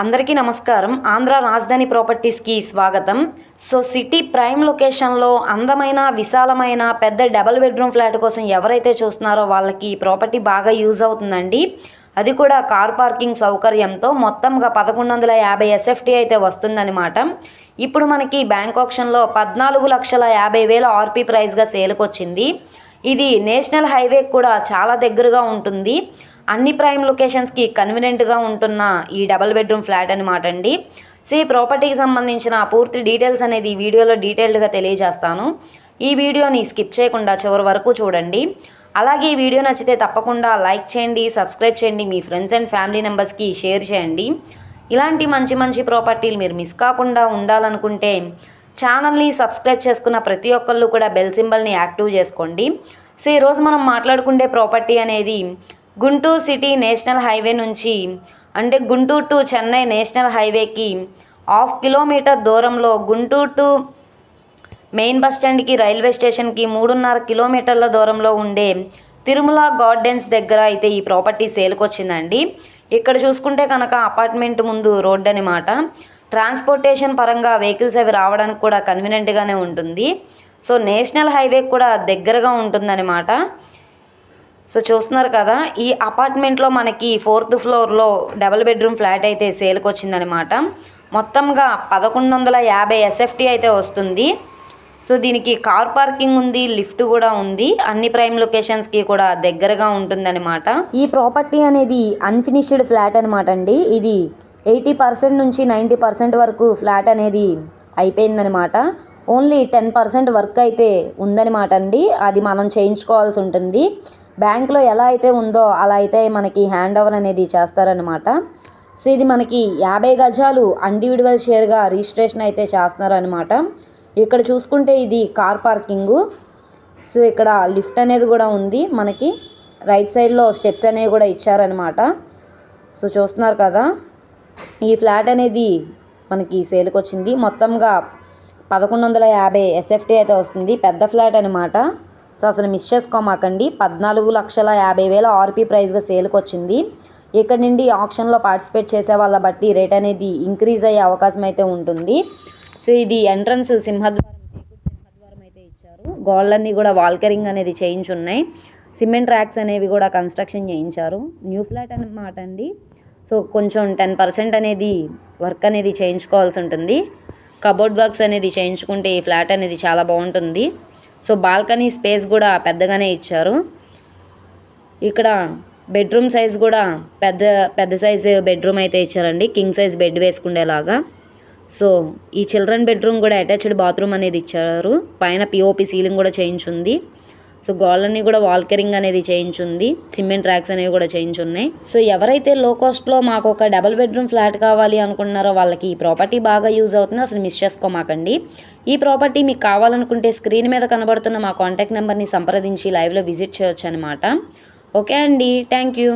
అందరికీ నమస్కారం. ఆంధ్ర రాజధాని ప్రాపర్టీస్కి స్వాగతం. సో సిటీ ప్రైమ్ లొకేషన్లో అందమైన విశాలమైన పెద్ద డబల్ బెడ్రూమ్ ఫ్లాట్ కోసం ఎవరైతే చూస్తున్నారో వాళ్ళకి ఈ ప్రాపర్టీ బాగా యూజ్ అవుతుందండి. అది కూడా కార్ పార్కింగ్ సౌకర్యంతో మొత్తంగా పదకొండు వందల యాభై ఎస్ఎఫ్టీ అయితే వస్తుందన్నమాట. ఇప్పుడు మనకి బ్యాంక్ ఆప్షన్లో పద్నాలుగు లక్షల యాభై వేల ఆర్పీ ప్రైస్గా సేల్కొచ్చింది. ఇది నేషనల్ హైవే కూడా చాలా దగ్గరగా ఉంటుంది. అన్ని ప్రైమ్ లొకేషన్స్కి కన్వీనియంట్గా ఉంటున్న ఈ డబల్ బెడ్రూమ్ ఫ్లాట్ అనమాట అండి. సో ఈ ప్రాపర్టీకి సంబంధించిన పూర్తి డీటెయిల్స్ అనేది ఈ వీడియోలో డీటెయిల్డ్గా తెలియజేస్తాను. ఈ వీడియోని స్కిప్ చేయకుండా చివరి వరకు చూడండి. అలాగే ఈ వీడియో నచ్చితే తప్పకుండా లైక్ చేయండి సబ్స్క్రైబ్ చేయండి మీ ఫ్రెండ్స్ అండ్ ఫ్యామిలీ మెంబర్స్కి షేర్ చేయండి. ఇలాంటి మంచి మంచి ప్రాపర్టీలు మీరు మిస్ కాకుండా ఉండాలనుకుంటే ఛానల్ని సబ్స్క్రైబ్ చేసుకున్న ప్రతి ఒక్కళ్ళు కూడా బెల్ సింబల్ని యాక్టివ్ చేసుకోండి. సో ఈరోజు మనం మాట్లాడుకునే ప్రాపర్టీ అనేది గుంటూరు సిటీ నేషనల్ హైవే నుంచి అంటే గుంటూరు టు చెన్నై నేషనల్ హైవేకి హాఫ్ కిలోమీటర్ దూరంలో గుంటూరు టు మెయిన్ బస్ స్టాండ్కి రైల్వే స్టేషన్కి మూడున్నర కిలోమీటర్ల దూరంలో ఉండే తిరుమల గార్డెన్స్ దగ్గర అయితే ఈ ప్రాపర్టీ సేల్కి వచ్చిందండి ఇక్కడ చూసుకుంటే కనుక అపార్ట్మెంట్ ముందు రోడ్ అనమాట ట్రాన్స్పోర్టేషన్ పరంగా వెహికల్స్ అవి రావడానికి కూడా కన్వీనియంట్గానే ఉంటుంది. సో నేషనల్ హైవే కూడా దగ్గరగా ఉంటుందన్నమాట. సో చూస్తున్నారు కదా ఈ అపార్ట్మెంట్లో మనకి ఫోర్త్ ఫ్లోర్లో డబుల్ బెడ్రూమ్ ఫ్లాట్ అయితే సేల్కి వచ్చిందనమాట మొత్తంగా పదకొండు వందల యాభై ఎస్ఎఫ్టీ అయితే వస్తుంది. సో దీనికి కార్ పార్కింగ్ ఉంది లిఫ్ట్ కూడా ఉంది అన్ని ప్రైమ్ లొకేషన్స్కి కూడా దగ్గరగా ఉంటుందన్నమాట. ఈ ప్రాపర్టీ అనేది అన్ఫినిష్డ్ ఫ్లాట్ అనమాట అండి. ఇది ఎయిటీ పర్సెంట్ నుంచి నైంటీ పర్సెంట్ వరకు ఫ్లాట్ అనేది అయిపోయిందనమాట ఓన్లీ టెన్ పర్సెంట్ వర్క్ అయితే ఉందనమాట అండి. అది మనం చేయించుకోవాల్సి ఉంటుంది. బ్యాంక్లో ఎలా అయితే ఉందో అలా అయితే మనకి హ్యాండ్ ఓవర్ అనేది చేస్తారనమాట సో ఇది మనకి యాభై గజాలు ఇండివిజువల్ షేర్గా రిజిస్ట్రేషన్ అయితే చేస్తున్నారనమాట ఇక్కడ చూసుకుంటే ఇది కార్ పార్కింగు. సో ఇక్కడ లిఫ్ట్ అనేది కూడా ఉంది మనకి. రైట్ సైడ్లో స్టెప్స్ అనేవి కూడా ఇచ్చారనమాట సో చూస్తున్నారు కదా. ఈ ఫ్లాట్ అనేది మనకి సేల్కి వచ్చింది. మొత్తంగా పదకొండు వందల యాభై ఎస్ఎఫ్టీ అయితే వస్తుంది. పెద్ద ఫ్లాట్ అనమాట సో అసలు మిస్ చేసుకోమాకండి. పద్నాలుగు లక్షల యాభై వేల ఆర్పీ ప్రైస్గా సేల్కి వచ్చింది. ఇక్కడ నుండి ఆప్షన్లో పార్టిసిపేట్ చేసే వాళ్ళ బట్టి రేట్ అనేది ఇంక్రీజ్ అయ్యే అవకాశం అయితే ఉంటుంది. సో ఇది ఎంట్రన్స్ సింహద్వారం సింహద్వారం అయితే ఇచ్చారు. గోళ్ళన్నీ కూడా వాల్కరింగ్ అనేది చేయించున్నాయి. సిమెంట్ ర్యాక్స్ అనేవి కూడా కన్స్ట్రక్షన్ చేయించారు. న్యూ ఫ్లాట్ అనమాట అండి. సో కొంచెం టెన్ పర్సెంట్ అనేది వర్క్ అనేది చేయించుకోవాల్సి ఉంటుంది. కబోర్డ్ వర్క్స్ అనేది చేయించుకుంటే ఈ ఫ్లాట్ అనేది చాలా బాగుంటుంది. సో బాల్కనీ స్పేస్ కూడా పెద్దగానే ఇచ్చారు. ఇక్కడ బెడ్రూమ్ సైజ్ కూడా పెద్ద పెద్ద సైజు బెడ్రూమ్ అయితే ఇచ్చారండి. కింగ్ సైజ్ బెడ్ వేసుకునేలాగా సో ఈ చిల్డ్రన్ బెడ్రూమ్ కూడా అటాచ్డ్ బాత్రూమ్ అనేది ఇచ్చారు. పైన పిఓపి సీలింగ్ కూడా చేయించుంది. సో గోళ్ళని కూడా వాల్కరింగ్ అనేది చేయించుంది సిమెంట్ ర్యాక్స్ అనేవి కూడా చేయించున్నాయి. సో ఎవరైతే లో కాస్ట్లో మాకు ఒక డబుల్ బెడ్రూమ్ ఫ్లాట్ కావాలి అనుకుంటున్నారో వాళ్ళకి ఈ ప్రాపర్టీ బాగా యూజ్ అవుతుంది. అసలు మిస్ చేసుకోమాకండి. ఈ ప్రాపర్టీ మీకు కావాలనుకుంటే స్క్రీన్ మీద కనబడుతున్న మా కాంటాక్ట్ నెంబర్ని సంప్రదించి లైవ్లో విజిట్ చేయొచ్చు అనమాట ఓకే అండి. Thank you